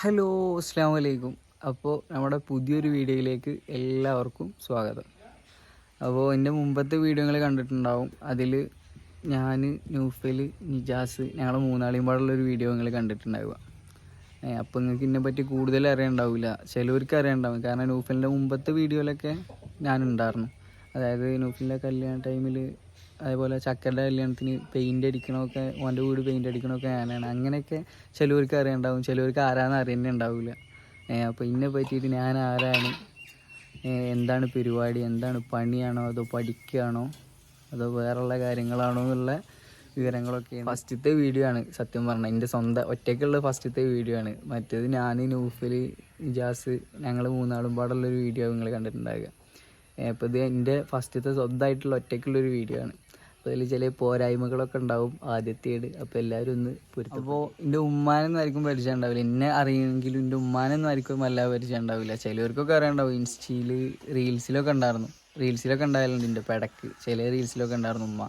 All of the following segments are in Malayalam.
ഹലോ അസ്സാം വലൈക്കും അപ്പോൾ നമ്മുടെ പുതിയൊരു വീഡിയോയിലേക്ക് എല്ലാവർക്കും സ്വാഗതം. അപ്പോൾ എന്റെ മുമ്പത്തെ വീഡിയോകൾ കണ്ടിട്ടുണ്ടാവും. അതിൽ ഞാൻ നൂഫൽ നിജാസ് ഞങ്ങൾ മൂന്നാളിയും പാടുള്ളൊരു വീഡിയോ നിങ്ങൾ കണ്ടിട്ടുണ്ടാവുക. അപ്പോൾ നിങ്ങൾക്ക് ഇതിനെ പറ്റി കൂടുതൽ അറിയണ്ടാവില്ല. ചിലവർക്ക് അറിയണ്ടാവും. കാരണം നൂഫലിന്റെ മുമ്പത്തെ വീഡിയോയിലൊക്കെ ഞാനുണ്ടായിരുന്നു അതായത് നൂഫലിന്റെ കല്യാണ ടൈമിൽ അതേപോലെ ചക്കരുടെ കല്യാണത്തിന് പെയിന്റ് അടിക്കണമൊക്കെ ഓന്റെ വീട് പെയിന്റ് അടിക്കണമൊക്കെ ഞാനാണ് അങ്ങനെയൊക്കെ ചിലവർക്ക് അറിയണ്ടാവും. ചിലവർക്ക് ആരാന്ന് അറിയുന്നേ ഉണ്ടാവില്ല അപ്പോൾ ഇന്നെ പറ്റിയിട്ട് ഞാൻ ആരാണ്? എന്താണ് പരിപാടി? എന്താണ് പണിയാണോ? അതോ പഠിക്കുകയാണോ അതോ വേറെയുള്ള കാര്യങ്ങളാണോ എന്നുള്ള വിവരങ്ങളൊക്കെ ഫസ്റ്റത്തെ വീഡിയോ ആണ് സത്യം പറഞ്ഞാൽ എന്റെ സ്വന്തം ഒറ്റയ്ക്കുള്ള ഫസ്റ്റത്തെ വീഡിയോ ആണ്. മറ്റേത് ഞാൻ നൂഫിൽ ഇജാസ് ഞങ്ങൾ മൂന്നാളും പാടുള്ളൊരു വീഡിയോ നിങ്ങൾ കണ്ടിട്ടുണ്ടാവുക. അപ്പോൾ ഇത് എന്റെ ഫസ്റ്റത്തെ സ്വന്തമായിട്ടുള്ള ഒറ്റയ്ക്കുള്ളൊരു വീഡിയോ ആണ്. അപ്പോൾ അതിൽ ചില പോരായ്മകളൊക്കെ ഉണ്ടാവും ആദ്യത്തേട് അപ്പോൾ എല്ലാവരും ഒന്ന് പൊരുത്തം അപ്പോൾ എന്റെ ഉമ്മാനൊന്നും ആയിരിക്കും പരിചയം ഉണ്ടാവില്ല. എന്നെ അറിയുമെങ്കിലും എന്റെ ഉമ്മാനൊന്നും ആയിരിക്കും വല്ല പരിചയം ഉണ്ടാവില്ല. ചിലവർക്കൊക്കെ അറിയാണ്ടാവും ഇൻസ്റ്റയിൽ റീൽസിലൊക്കെ ഉണ്ടായിരുന്നു. റീൽസിലൊക്കെ ഉണ്ടായാലുണ്ട് എന്റെ പെടക്ക്. ചില റീൽസിലൊക്കെ ഉണ്ടായിരുന്നു ഉമ്മ.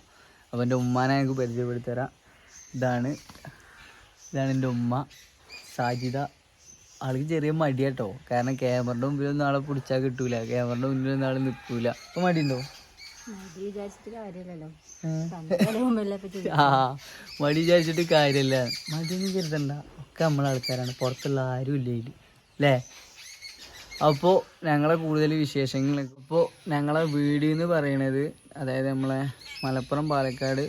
അപ്പോൾ എന്റെ ഉമ്മാനെ എനിക്ക് പരിചയപ്പെടുത്തി തരാം ഇതാണ് ഇതാണ് എന്റെ ഉമ്മ. സാജിത ആൾക്ക് ചെറിയ മടിയാട്ടോ. കാരണം ക്യാമറയുടെ മുമ്പിലൊന്നും ആളെ പിടിച്ചാൽ കിട്ടൂല. ക്യാമറയുടെ മുന്നിലൊന്നും ആൾ നിൽക്കൂല അപ്പോൾ മടിയുണ്ടോ? ആ മടി വിചാരിച്ചിട്ട് കാര്യമില്ല. മടിയൊന്നും കരുതണ്ട. ഒക്കെ നമ്മളെ ആൾക്കാരാണ്. പുറത്തുള്ള ആരും ഇല്ല ഇതിൽ അല്ലേ അപ്പോൾ ഞങ്ങളെ കൂടുതൽ വിശേഷങ്ങൾ ഇപ്പോൾ ഞങ്ങളെ വീട് എന്ന് പറയണത് അതായത് നമ്മളെ മലപ്പുറം പാലക്കാട്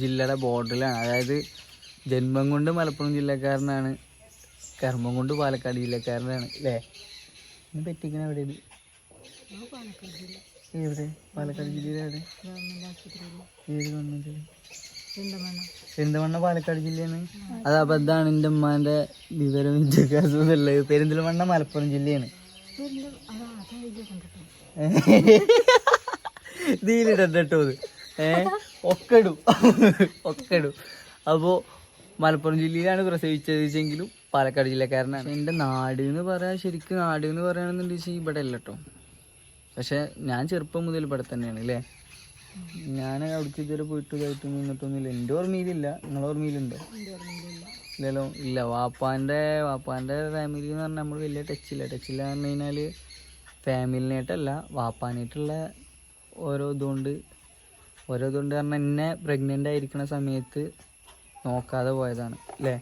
ജില്ലയുടെ ബോർഡറിലാണ്. അതായത് ജന്മം കൊണ്ട് മലപ്പുറം ജില്ലക്കാരനാണ്. കർമ്മം കൊണ്ട് പാലക്കാട് ജില്ലക്കാരനാണ്. അല്ലേ പറ്റിക്കണ എവിടെ ഇത്? എവിടെ പാലക്കാട് ആശുപത്രിയിൽ ഏത് ഗവൺമെന്റ്? പെരിന്തമണ്ണ പാലക്കാട് ജില്ലയാണ്. അത് അബദ്ധമാണ് എന്റെ ഉമ്മാന്റെ വിവരം വിദ്യാഭ്യാസം പെരിന്തൽമണ്ണ മലപ്പുറം ജില്ലയാണ് പെരിന്ത അതാ അതാ ഇത് കണ്ടിട്ടോ ഇതിലിടട്ടോ ഇത്. ഏ? ഒക്കെടും. ഒക്കെടും. അപ്പോൾ മലപ്പുറം ജില്ലയിലാണ് പ്രസവിച്ചത് വെച്ചെങ്കിലും പാലക്കാട് ജില്ലക്കാരനാണ്. എന്റെ നാട് എന്ന് പറയാ ശരിക്കും നാട് എന്ന് പറയുകയാണെന്നുണ്ടെങ്കിൽ ഇവിടെ അല്ല കേട്ടോ പക്ഷെ ഞാൻ ചെറുപ്പം മുതൽ ഇവിടെ തന്നെയാണ് അല്ലേ ഞാൻ അവിടേക്ക് ഇതുവരെ പോയിട്ട് ഇതായിട്ട് നിന്നിട്ടൊന്നുമില്ല. എന്റെ ഓർമ്മയിലില്ല. നിങ്ങളെ ഓർമ്മയിലുണ്ടോ? ഇല്ലല്ലോ. ഇല്ല. വാപ്പാന്റെ വാപ്പാന്റെ ഫാമിലി എന്ന് പറഞ്ഞാൽ നമ്മൾ വലിയ ടച്ചില്ല ടച്ചില്ല എന്ന് പറഞ്ഞു കഴിഞ്ഞാൽ ഫാമിലിനായിട്ടല്ല വാപ്പാനായിട്ടുള്ള ഓരോ ഇതുകൊണ്ട് ഓരോ ഇതുകൊണ്ട് പറഞ്ഞാൽ എന്നെ പ്രഗ്നന്റ് ആയിരിക്കുന്ന സമയത്ത് നോക്കാതെ പോയതാണ് അല്ലേ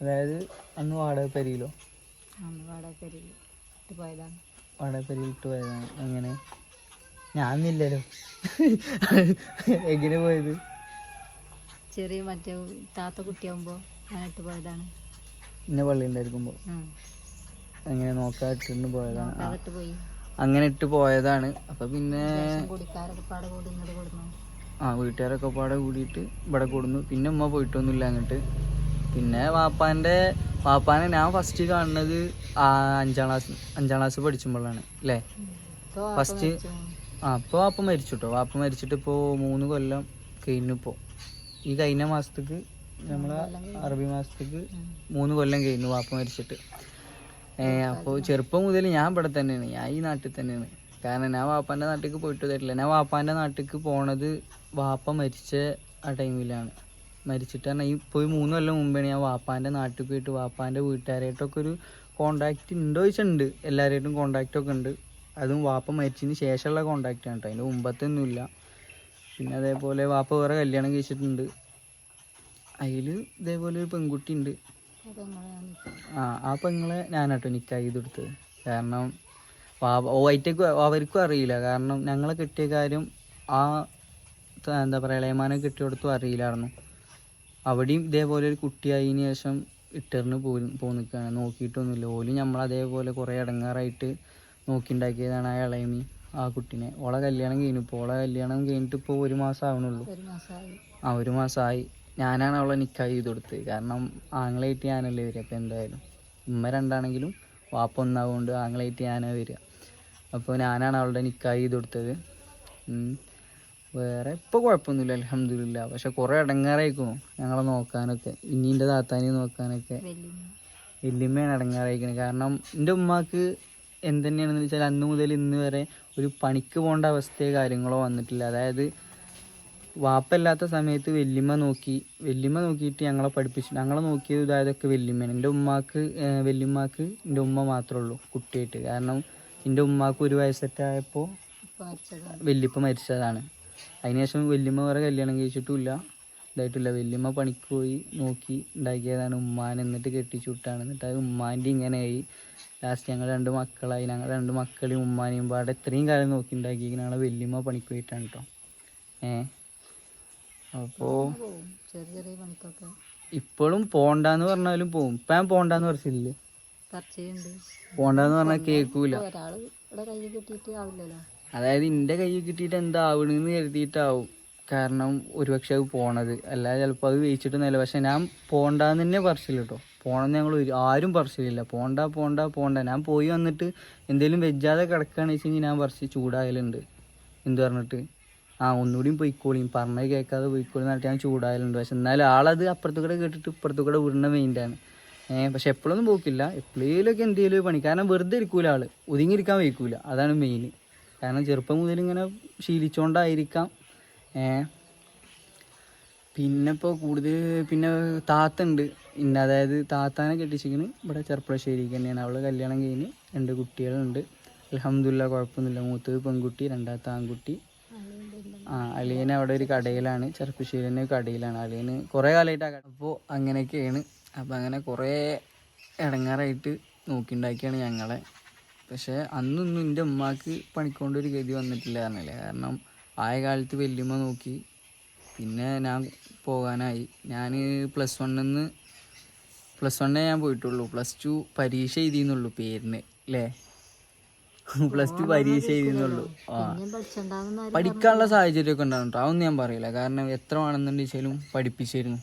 അതായത് അന്ന് വാടക പരിയിലോ? വാടക പോയതാണ്. ഇട്ട് പോയതാണ് ഞാൻ ഞാനില്ലല്ലോ. എങ്ങനെ പോയത്? ചെറിയ മറ്റേ താത്ത കുട്ടിയാകുമ്പോ ഞാൻ ഇട്ട് പോയതാണ്. പിന്നെ പള്ളി ഉണ്ടായിരിക്കുമ്പോൾ ഉം. അങ്ങനെ നോക്കാട്ടിട്ട് പോയതാണ്. അങ്ങനെ ഇട്ട് പോയതാണ്. അപ്പൊ പിന്നെ ആ വീട്ടുകാരൊക്കെ പാടെ കൂടിയിട്ട് ഇവിടെ കൊടുന്നു. പിന്നെ ഉമ്മ പോയിട്ടൊന്നുമില്ല അങ്ങോട്ട്. പിന്നെ വാപ്പാന്റെ വാപ്പാനെ ഞാൻ ഫസ്റ്റ് കാണുന്നത് അഞ്ചാം ക്ലാസ് അഞ്ചാം ക്ലാസ് പഠിച്ചുമ്പോഴാണ് അല്ലേ ഫസ്റ്റ് ആ അപ്പോൾ വാപ്പ മരിച്ചു കേട്ടോ വാപ്പ മരിച്ചിട്ട് ഇപ്പോൾ മൂന്ന് കൊല്ലം കഴിഞ്ഞു ഇപ്പോൾ ഈ കഴിഞ്ഞ മാസത്തേക്ക് നമ്മളെ അറബി മാസത്തേക്ക് മൂന്ന് കൊല്ലം കഴിഞ്ഞു വാപ്പ മരിച്ചിട്ട്. അപ്പോൾ ചെറുപ്പം മുതൽ ഞാൻ ഇവിടെ തന്നെയാണ്. ഞാൻ ഈ നാട്ടിൽ തന്നെയാണ്. കാരണം ഞാൻ വാപ്പാന്റെ നാട്ടിലേക്ക് പോയിട്ട് തരില്ല ഞാൻ വാപ്പാന്റെ നാട്ടിലേക്ക് പോണത് വാപ്പ മരിച്ച ആ ടൈമിലാണ് മരിച്ചിട്ട് പറഞ്ഞാൽ ഈ പോയി മൂന്ന് കൊല്ലം മുമ്പാണ് ഞാൻ വാപ്പാന്റെ നാട്ടിൽ പോയിട്ട് വാപ്പാന്റെ വീട്ടുകാരായിട്ടൊക്കെ ഒരു കോണ്ടാക്റ്റ് ഉണ്ടോ ചോദിച്ചിട്ടുണ്ട് കോണ്ടാക്റ്റ് ഒക്കെ ഉണ്ട് അതും വാപ്പ മരിച്ചതിന് ശേഷമുള്ള കോണ്ടാക്റ്റാണ് കേട്ടോ അതിന്റെ മുമ്പത്തെ ഒന്നുമില്ല പിന്നെ അതേപോലെ വാപ്പ വേറെ കല്യാണം കഴിച്ചിട്ടുണ്ട്. അതിൽ ഇതേപോലെ ഒരു പെൺകുട്ടി ഉണ്ട് ആ ആ പെങ്ങളെ ഞാനാട്ടോ നിക്കായി കൊടുത്തത് കാരണം ഓയ്റ്റക്ക് അവർക്കും അറിയില്ല. കാരണം ഞങ്ങളെ കിട്ടിയ കാര്യം ആ എന്താ പറയുക ഇളയമാനെ കിട്ടിയോടത്തും അറിയില്ലായിരുന്നു. അവിടെയും ഇതേപോലെ ഒരു കുട്ടിയായതിനു ശേഷം ഇട്ടെറിന് പോയി പോന്നിക്കാണ് നോക്കിയിട്ടൊന്നുമില്ല. ഓലും നമ്മൾ അതേപോലെ കുറേ ഇടങ്ങാറായിട്ട് നോക്കിണ്ടാക്കിയതാണ് ആ ഇളയമി ആ കുട്ടീനെ. ഓളെ കല്യാണം കഴിഞ്ഞു. ഇപ്പോൾ ഓളെ കല്യാണം കഴിഞ്ഞിട്ട് ഇപ്പോൾ ഒരു മാസം ആവണുള്ളൂ. ആ ഒരു മാസമായി ഞാനാണ് അവളെ നിക്കാഹ് ചെയ്ത് കൊടുത്തത്. കാരണം ആങ്ങളായിട്ട് ഞാനല്ലേ വരിക. അപ്പോൾ എന്തായാലും ഉമ്മ രണ്ടാണെങ്കിലും വാപ്പ ഒന്നാവുകൊണ്ട് ആങ്ങളായിട്ട് ഞാനാണ് വരിക. അപ്പോൾ ഞാനാണ് അവളുടെ നിക്കാഹ് ചെയ്ത് കൊടുത്തത്. വേറെ ഇപ്പോൾ കുഴപ്പമൊന്നുമില്ല അലഹമില്ല പക്ഷെ കുറേ ഇടങ്ങാറായിക്കണു ഞങ്ങളെ നോക്കാനൊക്കെ. ഇന്നീന്റെ താത്താനെ നോക്കാനൊക്കെ. വലിയമ്മയാണ് ഇടങ്ങാറായിരിക്കുന്നത് കാരണം എന്റെ ഉമ്മാക്ക് എന്തന്നെയാണെന്ന് വെച്ചാൽ അന്ന് മുതൽ ഇന്ന് വരെ ഒരു പണിക്ക് പോകേണ്ട അവസ്ഥയോ കാര്യങ്ങളോ വന്നിട്ടില്ല. അതായത് വാപ്പല്ലാത്ത സമയത്ത് വല്യമ്മ നോക്കി വല്യമ്മ നോക്കിയിട്ട് ഞങ്ങളെ പഠിപ്പിച്ചു. ഞങ്ങളെ നോക്കിയത് ഇതായതൊക്കെ വല്യമ്മയാണ്. എന്റെ ഉമ്മാക്ക് ഏഹ്, വല്യമ്മക്ക് എന്റെ ഉമ്മ മാത്രമേ ഉള്ളൂ കുട്ടിയായിട്ട്. കാരണം എന്റെ ഉമ്മാക്ക് ഒരു മരിച്ചതാണ്. വല്യപ്പ മരിച്ചതാണ്. അതിനുശേഷം വല്യമ്മ വേറെ കല്യാണം കഴിച്ചിട്ടുമില്ല. ഇതായിട്ടില്ല. വല്യമ്മ പണിക്ക് പോയി നോക്കി ഉണ്ടാക്കിയതാണ്. ഉമ്മാൻ എന്നിട്ട് കെട്ടിച്ചു വിട്ടാണ്. എന്നിട്ട് അത് ഉമ്മാന്റെ ഇങ്ങനെയായി ലാസ്റ്റ് ഞങ്ങൾ രണ്ട് മക്കളായി. ഞങ്ങൾ രണ്ട് മക്കളെയും ഉമ്മാനെയും പാടെ ഇത്രയും കാലം നോക്കി ഉണ്ടാക്കി ഞങ്ങളെ വല്യമ്മ പണിക്ക് പോയിട്ടാണ് കേട്ടോ ഏ? അപ്പോൾ ഇപ്പോഴും പോണ്ടെന്ന് പറഞ്ഞാലും പോകും ഇപ്പം ഞാൻ പോണ്ടെന്ന് പറഞ്ഞില്ലേ പോണ്ടെന്ന് പറഞ്ഞാൽ കേൾക്കൂല ഒരാൾ ഇവിടെ കയ്യിൽ കിട്ടിയിട്ട് ആവില്ലല്ലോ. അതായത് എന്റെ കയ്യിൽ കിട്ടിയിട്ട് എന്താവണെന്ന് കരുതിയിട്ടാവും കാരണം ഒരുപക്ഷെ അത് പോണത്. അല്ലാതെ ചിലപ്പോൾ അത് വേയിച്ചിട്ടൊന്നുമല്ല. പക്ഷെ ഞാൻ പോണ്ടാന്ന് തന്നെ പറിച്ചില്ല കേട്ടോ പോണെന്ന് ഞങ്ങൾ ആരും പറിച്ചില്ല പോണ്ട പോണ്ട പോണ്ട. ഞാൻ പോയി വന്നിട്ട് എന്തെങ്കിലും വെജ്ജാതെ കിടക്കുകയാണെന്ന് വെച്ച് കഴിഞ്ഞാൽ ഞാൻ പറിച്ച് ചൂടായാലുണ്ട് എന്ത് പറഞ്ഞിട്ട്? ആ ഒന്നുകൂടിയും പൊയ്ക്കോളിയും പറഞ്ഞത് കേൾക്കാതെ പൊയ്ക്കോളി എന്നിട്ട് ഞാൻ ചൂടായാലുണ്ട് പക്ഷെ എന്നാലും ആളത് അപ്പുറത്തു കൂടെ കേട്ടിട്ട് ഇപ്പുറത്തു കൂടെ വിടുന്ന മെയിന്റാണ് ഏഹ് പക്ഷെ എപ്പോഴൊന്നും പോക്കില്ല. എപ്പോഴേലൊക്കെ എന്തെങ്കിലും പണി. കാരണം വെറുതെ ഇരിക്കൂല ആൾ. ഒതുങ്ങിയിരിക്കാൻ വയ്ക്കൂല. അതാണ് മെയിൻ കാരണം ചെറുപ്പം മുതൽ ഇങ്ങനെ ശീലിച്ചുകൊണ്ടായിരിക്കാം ഏ. പിന്നെ ഇപ്പോൾ കൂടുതൽ പിന്നെ താത്ത ഉണ്ട് ഇന്ന അതായത് താത്താനെ കെട്ടിച്ചിരിക്കണ്. ഇവിടെ ചെറുപ്പശ്ശേരിക്ക് തന്നെയാണ്. അവൾ കല്യാണം കഴിഞ്ഞ് രണ്ട് കുട്ടികളുണ്ട്. അലഹമില്ല കുഴപ്പമൊന്നുമില്ല. മൂത്തത് പെൺകുട്ടി രണ്ടാമത്തെ ആൺകുട്ടി. ആ അളിയന് അവിടെ ഒരു കടയിലാണ്. ചെറുപ്പശ്ശേരി തന്നെ കടയിലാണ്. അളിയന് കുറേ കാലമായിട്ട് അപ്പോൾ അങ്ങനെയൊക്കെയാണ്. അപ്പോൾ അങ്ങനെ കുറേ ഇടങ്ങാറായിട്ട് നോക്കിണ്ടാക്കിയാണ് ഞങ്ങളെ. പക്ഷേ അന്നൊന്നും എന്റെ ഉമ്മാക്ക് പണിക്കൊണ്ടൊരു ഗതി വന്നിട്ടില്ല പറഞ്ഞില്ലേ. കാരണം ആയ കാലത്ത് വല്യമ്മ നോക്കി. പിന്നെ ഞാൻ പോകാനായി. ഞാൻ പ്ലസ് വണ്ണിൽ നിന്ന് പ്ലസ് വണ്ണേ ഞാൻ പോയിട്ടുള്ളൂ. പ്ലസ് ടു പരീക്ഷ എഴുതിയെന്നുള്ളൂ പേരിന് അല്ലേ പ്ലസ് ടു പരീക്ഷ എഴുതിയെന്നുള്ളൂ. ആ. പഠിക്കാനുള്ള സാഹചര്യമൊക്കെ ഉണ്ടാവും കേട്ടോ അതൊന്നും ഞാൻ പറയില്ല. കാരണം എത്ര വേണമെന്നുണ്ടെങ്കിലും പഠിപ്പിച്ചിരുന്നു.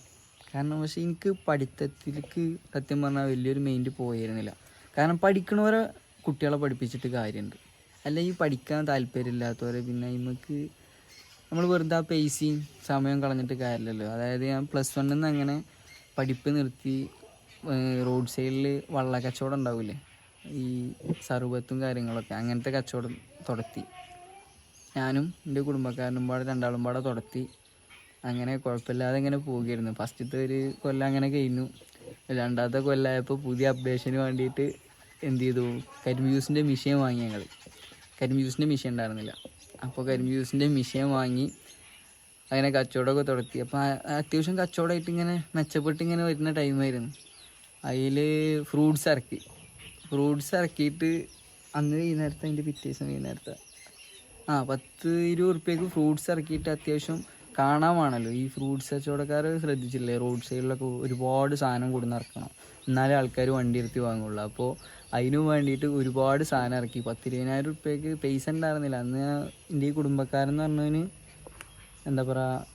കാരണം പക്ഷെ എനിക്ക് പഠിത്തത്തിലേക്ക് സത്യം പറഞ്ഞാൽ വലിയൊരു മൈൻഡ് പോയിരുന്നില്ല. കാരണം പഠിക്കണവരെ കുട്ടികളെ പഠിപ്പിച്ചിട്ട് കാര്യമുണ്ട്. അല്ലെങ്കിൽ പഠിക്കാൻ താല്പര്യമില്ലാത്തവരെ പിന്നെ നമുക്ക് നമ്മൾ വെറുതെ ആ പേസിയും സമയം കളഞ്ഞിട്ട് കാര്യമില്ലല്ലോ. അതായത് ഞാൻ പ്ലസ് വണ്ണിൽ നിന്ന് അങ്ങനെ പഠിപ്പ് നിർത്തി റോഡ് സൈഡിൽ വള്ള കച്ചവടം ഉണ്ടാവില്ലേ ഈ സർബത്തും കാര്യങ്ങളൊക്കെ അങ്ങനത്തെ കച്ചവടം തുടത്തി ഞാനും എന്റെ കുടുംബക്കാരനും പാടെ രണ്ടാളും പാടെ തുടത്തി അങ്ങനെ കുഴപ്പമില്ലാതെ ഇങ്ങനെ പോകുമായിരുന്നു ഫസ്റ്റത്തെ ഒരു കൊല്ലം അങ്ങനെ കഴിഞ്ഞു. രണ്ടാമത്തെ കൊല്ലമായപ്പോൾ പുതിയ അപ്ഡേഷന് വേണ്ടിയിട്ട് എന്ത് ചെയ്തു കരിമ്യൂസിന്റെ മിഷീൻ വാങ്ങി ഞങ്ങൾ കരിമ്യൂസിന്റെ മിഷീൻ ഉണ്ടായിരുന്നില്ല. അപ്പോൾ കരിമ്യൂസിന്റെ മിഷീൻ വാങ്ങി അങ്ങനെ കച്ചവടമൊക്കെ തുടത്തി അപ്പോൾ അത്യാവശ്യം കച്ചവടമായിട്ട് ഇങ്ങനെ മെച്ചപ്പെട്ട് ഇങ്ങനെ വരുന്ന ടൈമായിരുന്നു അതിൽ ഫ്രൂട്ട്സ് ഇറക്കി. ഫ്രൂട്ട്സ് ഇറക്കിയിട്ട് അന്ന് വൈകുന്നേരത്തെ അതിന്റെ പിറ്റേ ദിവസം വൈകുന്നേരത്തെ. ആ പത്ത് ഇരുപത് ഉറുപ്പ്യക്ക് ഫ്രൂട്ട്സ് ഇറക്കിയിട്ട് അത്യാവശ്യം കാണാമാണല്ലോ. ഈ ഫ്രൂട്ട്സ് കച്ചവടക്കാർ ശ്രദ്ധിച്ചില്ലേ റോഡ് സൈഡിലൊക്കെ ഒരുപാട് സാധനം കൊടുന്ന് ഇറക്കണം. എന്നാലേ ആൾക്കാർ വണ്ടി എടുത്ത് വാങ്ങുള്ളൂ. അപ്പോൾ അതിനു വേണ്ടിയിട്ട് ഒരുപാട് സാധനം ഇറക്കി. പത്തിരുപതിനായിരം ഉറുപ്പ്യക്ക് പൈസ ഉണ്ടായിരുന്നില്ല. അന്ന് എന്റെ ഈ കുടുംബക്കാരെന്ന് പറഞ്ഞവന് എന്താ പറയുക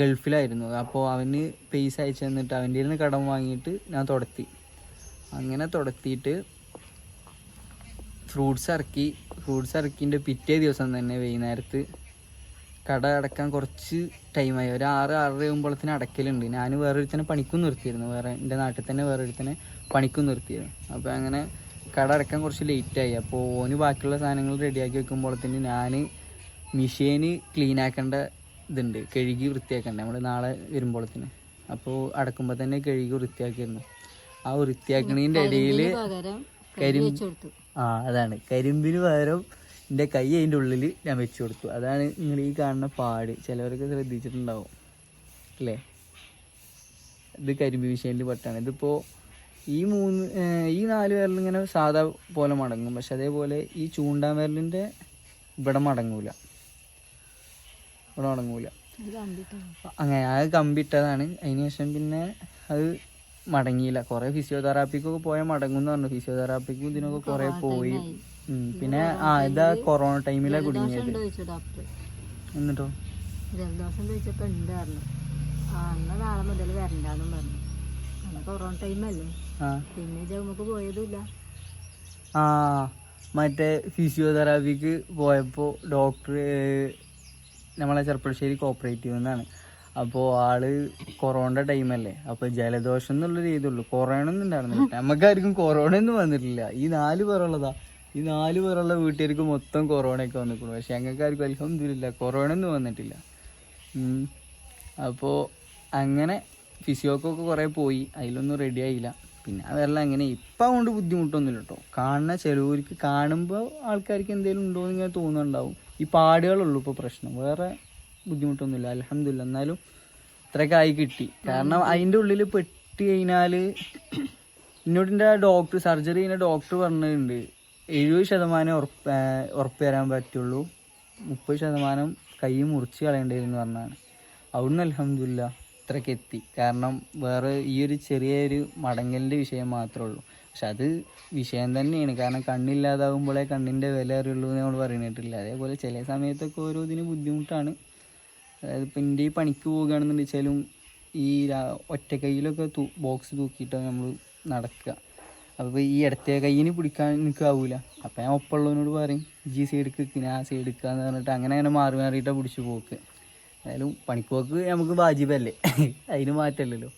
ഗൾഫിലായിരുന്നു. അപ്പോൾ അവന് പൈസ അയച്ചു തന്നിട്ട് അവന്റെ ഇരുന്ന് കടം വാങ്ങിയിട്ട് ഞാൻ തുടത്തി. അങ്ങനെ തുടത്തിയിട്ട് ഫ്രൂട്ട്സ് ഇറക്കി. ഫ്രൂട്ട്സ് ഇറക്കിന്റെ പിറ്റേ ദിവസം തന്നെ വൈകുന്നേരത്ത് കട അടക്കാൻ കുറച്ച് ടൈമായി ഒരു ആറ് ആറര ആകുമ്പോഴത്തേന് അടക്കലുണ്ട്. ഞാൻ വേറൊരുത്തനെ പണിക്കും നിർത്തിയിരുന്നു. വേറെ എന്റെ നാട്ടിൽ തന്നെ വേറൊരുത്തനെ പണിക്കും നിർത്തിയിരുന്നു അപ്പോൾ അങ്ങനെ കട അടക്കാൻ കുറച്ച് ലേറ്റായി അപ്പോൾ ഓന് ബാക്കിയുള്ള സാധനങ്ങൾ റെഡിയാക്കി വെക്കുമ്പോഴത്തേന് ഞാൻ മിഷീന് ക്ലീൻ ആക്കേണ്ട ഇതുണ്ട്. കഴുകി വൃത്തിയാക്കണ്ട. നമ്മൾ നാളെ വരുമ്പോഴത്തേന് അപ്പോൾ അടക്കുമ്പോൾ തന്നെ കഴുകി വൃത്തിയാക്കിയിരുന്നു. ആ വൃത്തിയാക്കണതിന്റെ ഇടയിൽ കരിമ്പ് ആ അതാണ്. കരിമ്പിന് പകരം എന്റെ കൈ അതിന്റെ ഉള്ളിൽ ഞാൻ വെച്ച് കൊടുത്തു. അതാണ് നിങ്ങൾ ഈ കാണുന്ന പാട്. ചിലവരൊക്കെ ശ്രദ്ധിച്ചിട്ടുണ്ടാവും. അല്ലേ? ഇത് കരിമ്പി വിഷയന്റെ പട്ടാണ്. ഇതിപ്പോൾ ഈ മൂന്ന് ഈ നാല് വിരലിങ്ങനെ സാധാ പോലെ മടങ്ങും. പക്ഷെ അതേപോലെ ഈ ചൂണ്ടാൻ വിരലിന്റെ ഇവിടെ മടങ്ങൂല. ഇവിടെ മടങ്ങൂല. അങ്ങനെ അത് കമ്പിട്ടതാണ് അതിന് ശേഷം പിന്നെ അത് മടങ്ങിയില്ല. കുറേ ഫിസിയോതെറാപ്പിക്കൊക്കെ പോയാൽ മടങ്ങും എന്ന് പറഞ്ഞു. ഫിസിയോതെറാപ്പിക്കും ഇതിനൊക്കെ കുറേ പോയി. പിന്നെ ആ ഇതാ കൊറോണ ടൈമിലെ കുടുങ്ങിയത്? എന്നിട്ടോ? ജലദോഷം ചോദിച്ചപ്പോ ഉണ്ട് പറഞ്ഞു. ആ എന്നാൽ നാളെ മുതൽ വരണ്ടെന്നും പറഞ്ഞു. അന്ന് കൊറോണ ടൈമല്ലേ പിന്നെ ജമ്മക്ക് പോയതുമില്ല. ആ മറ്റേ ഫിസിയോതെറാപ്പിക്ക് പോയപ്പോൾ ഡോക്ടർ നമ്മളെ ചെറുപ്പശ്ശേരി കോപ്പറേറ്റീവ് എന്നാണ് അപ്പോൾ ആൾ കൊറോണ ടൈമല്ലേ അപ്പോൾ ജലദോഷം എന്നുള്ള രീതിയുള്ളൂ കൊറോണ ഒന്നും ഉണ്ടായിരുന്നില്ല. നമുക്കാർക്കും കൊറോണ ഒന്നും വന്നിട്ടില്ല. ഈ നാല് പേരുള്ളതാ ഈ നാല് പേരുള്ള വീട്ടുകാർക്ക് മൊത്തം കൊറോണയൊക്കെ വന്നിട്ടുണ്ട് പക്ഷെ ഞങ്ങൾക്കാർക്കും അലഹമില്ല കൊറോണ ഒന്നും വന്നിട്ടില്ല. അപ്പോൾ അങ്ങനെ ഫിസിയോക്കൊക്കെ കുറേ പോയി. അതിലൊന്നും റെഡി ആയില്ല. പിന്നെ അതല്ല അങ്ങനെ ഇപ്പം അതുകൊണ്ട് ബുദ്ധിമുട്ടൊന്നുമില്ല കേട്ടോ. കാണുന്ന ചിലവർക്ക് കാണുമ്പോൾ ആൾക്കാർക്ക് എന്തെങ്കിലും ഉണ്ടോ എന്ന് ഇങ്ങനെ തോന്നുന്നുണ്ടാവും. ഈ പാടുകളുള്ളൂ ഇപ്പോൾ പ്രശ്നം. വേറെ ബുദ്ധിമുട്ടൊന്നുമില്ല. അലഹമില്ല എന്നാലും ഇത്രയൊക്കെ ആയി കിട്ടി. കാരണം അതിന്റെ ഉള്ളിൽ പെട്ടി കഴിഞ്ഞാൽ എന്നോടിന്റെ ഡോക്ടർ സർജറി ചെയ്യുന്ന ഡോക്ടർ പറഞ്ഞിട്ടുണ്ട്. എഴുപത് ശതമാനം ഉറപ്പ് ഉറപ്പ് തരാൻ പറ്റുള്ളൂ. മുപ്പത് ശതമാനം കൈ മുറിച്ച് കളയേണ്ടി വരും എന്ന് പറഞ്ഞാണ്. അവിടുന്ന് അലഹമില്ല ഇത്രയ്ക്ക് എത്തി. കാരണം വേറെ ഈ ഒരു ചെറിയൊരു മടങ്ങലിന്റെ വിഷയം മാത്രമേ ഉള്ളൂ. പക്ഷെ അത് വിഷയം തന്നെയാണ്. കാരണം കണ്ണില്ലാതാകുമ്പോഴേ കണ്ണിന്റെ വില അറിയുള്ളൂ എന്ന് നമ്മൾ പറയുന്നിട്ടില്ല അതേപോലെ ചില സമയത്തൊക്കെ ഓരോ ഇതിന് ബുദ്ധിമുട്ടാണ്. അതായത് ഇപ്പം എന്റെ ഈ പണിക്ക് പോവുകയാണെന്നുണ്ടെങ്കിൽ വെച്ചാലും ഈ ഒറ്റ കൈയിലൊക്കെ തൂ ബോക്സ് തൂക്കിയിട്ടാണ് നമ്മൾ നടക്കുക. അപ്പോൾ ഈ ഇടത്തെ കൈയിന് പിടിക്കാൻ എനിക്ക് ആവൂല. അപ്പം ഞാൻ ഒപ്പമുള്ളവനോട് പറയും ജി സൈഡ് എടുക്ക് ആ സൈഡ് എടുക്കാന്ന് എന്ന് പറഞ്ഞിട്ട് അങ്ങനെ അങ്ങനെ മാറി മാറിയിട്ടാണ് പിടിച്ച് പോക്ക്. എന്തായാലും പണിക്കോക്ക് നമുക്ക് വാജിബല്ലേ അതിന് മാറ്റമല്ലല്ലോ.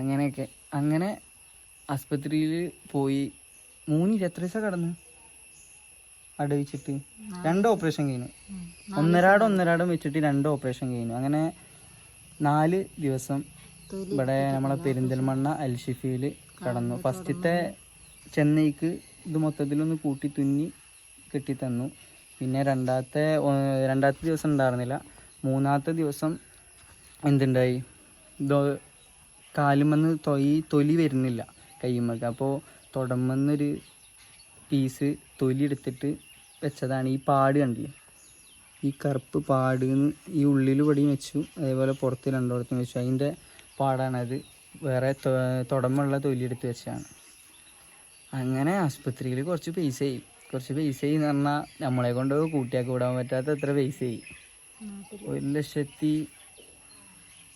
അങ്ങനെയൊക്കെ. അങ്ങനെ ആസ്പത്രിയിൽ പോയി മൂന്നിൽ എത്ര ദിവസം കടന്നു? അടവിച്ചിട്ട്. രണ്ട് ഓപ്പറേഷൻ കഴിഞ്ഞു. ഒന്നരാടം ഒന്നരാടം വെച്ചിട്ട് രണ്ട് ഓപ്പറേഷൻ കഴിഞ്ഞു. അങ്ങനെ നാല് ദിവസം ഇവിടെ നമ്മളെ പെരിന്തൽമണ്ണ അൽഷിഫിയിൽ കടന്നു. ഫസ്റ്റത്തെ ചെന്നൈക്ക് ഇത് മൊത്തത്തിലൊന്ന് കൂട്ടി തുന്നി കെട്ടി തന്നു പിന്നെ രണ്ടാമത്തെ രണ്ടാമത്തെ ദിവസം ഉണ്ടായിരുന്നില്ല. മൂന്നാമത്തെ ദിവസം എന്തുണ്ടായി? കാലുമെന്ന് തൊയ് തൊലി വരുന്നില്ല കയ്യുമ്മക്ക്. അപ്പോൾ തുടമെന്നൊരു പീസ് തൊലി എടുത്തിട്ട് വെച്ചതാണ് ഈ പാട് കണ്ടില്ലേ? ഈ കറുപ്പ് പാട് ഈ ഉള്ളിൽ ഇവിടെയും വെച്ചു. അതേപോലെ പുറത്ത് രണ്ടോടത്തും വെച്ചു. അതിന്റെ പാടാണത്. വേറെ തുടമുള്ള തൊലി എടുത്ത് വെച്ചാണ്. അങ്ങനെ ആസ്പത്രിയിൽ കുറച്ച് പൈസ ചെയ്യും കുറച്ച് പൈസ എന്ന് പറഞ്ഞാൽ നമ്മളെ കൊണ്ട് കൂട്ടിയാക്കി വിടാൻ പറ്റാത്ത എത്ര പൈസ ചെയ്യും ഒരു ലക്ഷത്തി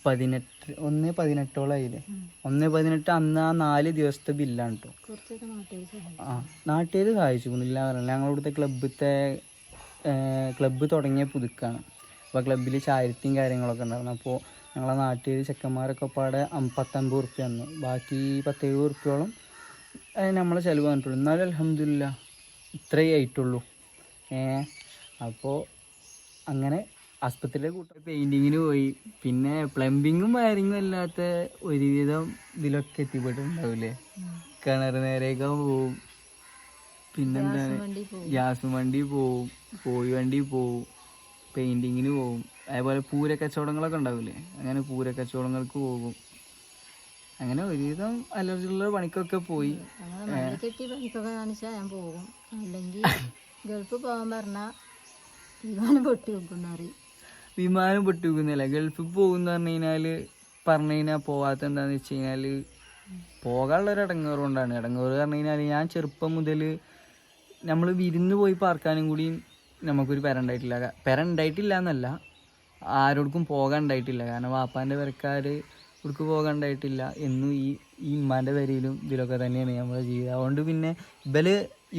പതിനെട്ട് ഒന്ന് പതിനെട്ടോളായില്ലേ ഒന്ന് പതിനെട്ട് അന്ന് ആ നാല് ദിവസത്തെ ബില്ലാണ് കേട്ടോ ആ നാട്ടുകാർ സഹായിച്ചു. ഇല്ല പറഞ്ഞില്ല ഞങ്ങളിവിടുത്തെ ക്ലബ്ബത്തെ ക്ലബ്ബ് തുടങ്ങിയ പുതുക്കാണ്. അപ്പോൾ ക്ലബ്ബിൽ ചാരിറ്റിയും കാര്യങ്ങളൊക്കെ ഉണ്ടായിരുന്നു. അപ്പോൾ ഞങ്ങളെ നാട്ടിൽ ചെക്കന്മാരൊക്കെ പാടെ പത്തമ്പത് ഉറുപ്പ്യ തന്നു. ബാക്കി പത്തെഴുപത് ഉറുപ്പ്യോളം നമ്മളെ ചിലവ് വന്നിട്ടുള്ളൂ. എന്നാലും അലഹമില്ല ഇത്രയേ ആയിട്ടുള്ളൂ. ഏ അപ്പോൾ അങ്ങനെ ആസ്പത്രിയിലെ കൂട്ട പെയിന്റിങ്ങിന് പോയി. പിന്നെ പ്ലംബിങ്ങും വയറിങ്ങും അല്ലാത്ത ഒരുവിധം ഇതിലൊക്കെ എത്തിപ്പെട്ടിട്ടുണ്ടാവില്ലേ കിണർ നേരെയൊക്കെ പോവും. പിന്നെന്താണ്? ഗ്യാസ് വണ്ടി പോവും. കോഴി വണ്ടി പോവും. പെയിന്റിങ്ങിന് പോവും. അതേപോലെ പൂര കച്ചവടങ്ങളൊക്കെ ഉണ്ടാവില്ലേ? അങ്ങനെ പൂര കച്ചവടങ്ങൾക്ക് പോകും. അങ്ങനെ ഒരുവിധം അലർജിയുള്ള പണിക്കൊക്കെ പോയി. അങ്ങനെ മഴ കെട്ടി പണിക്കൊക്കെ കാണിച്ചാൽ ഞാൻ പോകും. അല്ലെങ്കിൽ ഗൾഫ് പോകാൻ പറഞ്ഞാൽ വിമാനം പൊട്ടി വെക്കുന്നില്ല വിമാനം പൊട്ടിവെക്കുന്നില്ല ഗൾഫിൽ പോകുന്ന പറഞ്ഞു കഴിഞ്ഞാൽ പറഞ്ഞു കഴിഞ്ഞാൽ പോവാത്ത എന്താന്ന് വെച്ച് കഴിഞ്ഞാൽ പോകാനുള്ളൊരു ഇടങ്ങേറ് കൊണ്ടാണ്. ഇടങ്ങേറ് പറഞ്ഞു കഴിഞ്ഞാൽ ഞാൻ ചെറുപ്പം മുതൽ നമ്മൾ വിരുന്ന് പോയി പാർക്കാനും കൂടി നമുക്കൊരു പെര ഉണ്ടായിട്ടില്ല. ക- പെര ഉണ്ടായിട്ടില്ല എന്നല്ല. ആരോടുക്കും പോകാൻ ഉണ്ടായിട്ടില്ല കാരണം വാപ്പാന്റെ പെരക്കാർ ഇവിടേക്ക് പോകാൻ ഉണ്ടായിട്ടില്ല എന്നും ഈ ഈ ഉമ്മാന്റെ പെരയിലും ഇതിലൊക്കെ തന്നെയാണ് നമ്മുടെ ജീവിതം. അതുകൊണ്ട് പിന്നെ ഇബൽ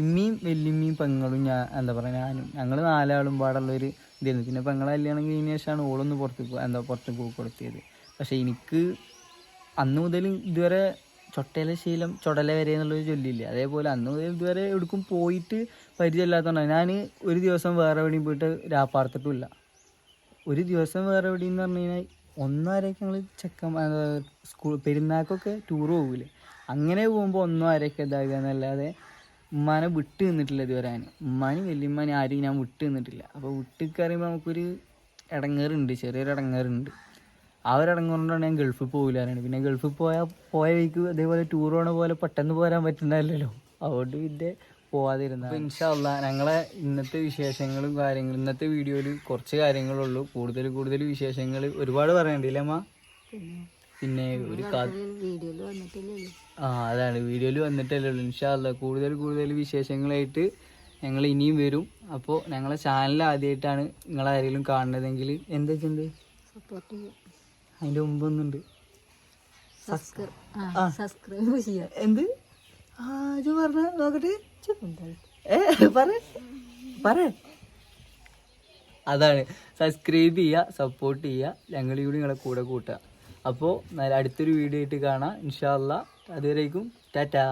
ഇമ്മിയും വല്യമ്മയും പെങ്ങളും ഞാൻ എന്താ പറയുക ഞാനും ഞങ്ങൾ നാലാളും പാടുള്ള ഒരു ഇതായിരുന്നു പിന്നെ പെങ്ങളെ കല്യാണം കഴിഞ്ഞ ശേഷമാണ് ഓളൊന്ന് പുറത്ത് എന്താ പുറത്ത് പോയി കൊടുത്തിയത് പക്ഷേ എനിക്ക് അന്ന് മുതൽ ഇതുവരെ ചൊട്ടയിലെ ശീലം ചൊടല വരെ എന്നുള്ളൊരു ചൊല്ലില്ലേ. അതേപോലെ അന്ന് മുതൽ ഇതുവരെ എവിടേക്കും പോയിട്ട് പരിചയമില്ലാത്തതുകൊണ്ടാണ് ഞാൻ ഒരു ദിവസം വേറെ എവിടെയും പോയിട്ട് രാപ്പാർത്തിട്ടുമില്ല ഒരു ദിവസം വേറെ എവിടെയും എന്ന് പറഞ്ഞു കഴിഞ്ഞാൽ ഒന്നാരൊക്കെ ഞങ്ങൾ ചെക്കൻ സ്കൂൾ പെരുന്നാക്കൊക്കെ ടൂർ പോകില്ലേ അങ്ങനെ പോകുമ്പോൾ ഒന്നും ആരൊക്കെ ഇതാകുക എന്നല്ലാതെ ഉമ്മാനെ വിട്ട് നിന്നിട്ടില്ല ഇതുവരെ ഞാൻ. ഉമ്മാനും വലിയമ്മാനും ആരും ഞാൻ വിട്ട് നിന്നിട്ടില്ല. അപ്പോൾ വിട്ട് കയറിയുമ്പോൾ നമുക്കൊരു ഇടങ്ങേറുണ്ട് ചെറിയൊരു ഇടങ്ങേറുണ്ട് ആ ഒരു ഇടങ്ങേറുകൊണ്ടാണ് ഞാൻ ഗൾഫിൽ പോകില്ലായിരുന്നു പിന്നെ ഗൾഫിൽ പോയാൽ പോയ വഴിക്ക് അതേപോലെ ടൂർ പോണ പോലെ പെട്ടെന്ന് പോരാൻ പറ്റുന്നതല്ലല്ലോ. അതുകൊണ്ട് പിന്നെ പോവാതിരുന്ന. അപ്പോൾ ഇൻഷാല്ല ഞങ്ങളെ ഇന്നത്തെ വിശേഷങ്ങളും കാര്യങ്ങളും ഇന്നത്തെ വീഡിയോയിൽ കുറച്ച് കാര്യങ്ങളുള്ളൂ. കൂടുതൽ കൂടുതൽ വിശേഷങ്ങൾ ഒരുപാട് പറയണ്ടില്ലേ അമ്മ? പിന്നെ പിന്നെ ഒരു ആ അതാണ്. വീഡിയോയിൽ വന്നിട്ടല്ലേ ഉള്ളൂ. ഇൻഷാല്ല കൂടുതൽ കൂടുതൽ വിശേഷങ്ങളായിട്ട് ഞങ്ങൾ ഇനിയും വരും. അപ്പോൾ ഞങ്ങളെ ചാനൽ ആദ്യമായിട്ടാണ് നിങ്ങൾ ആരെങ്കിലും കാണുന്നതെങ്കിൽ എന്താ വെച്ചിട്ടുണ്ട് സപ്പോർട്ട് ചെയ്യും. അതിന്റെ മുമ്പ് ഒന്നുണ്ട് സബ്സ്ക്രൈബ് ആ സബ്സ്ക്രൈബ് ചെയ്യാം. എന്ത്? ആ ഇത് പറഞ്ഞ നോക്കട്ടെ. അതാണ്. സബ്സ്ക്രൈബ് ചെയ്യുക സപ്പോർട്ട് ചെയ്യുക. ഞങ്ങൾ കൂടി നിങ്ങളെ കൂടെ കൂട്ടുക. അപ്പോൾ അടുത്തൊരു വീഡിയോ ആയിട്ട് കാണാം. ഇൻഷാല്ല അതുവരേക്കും ടാറ്റാ.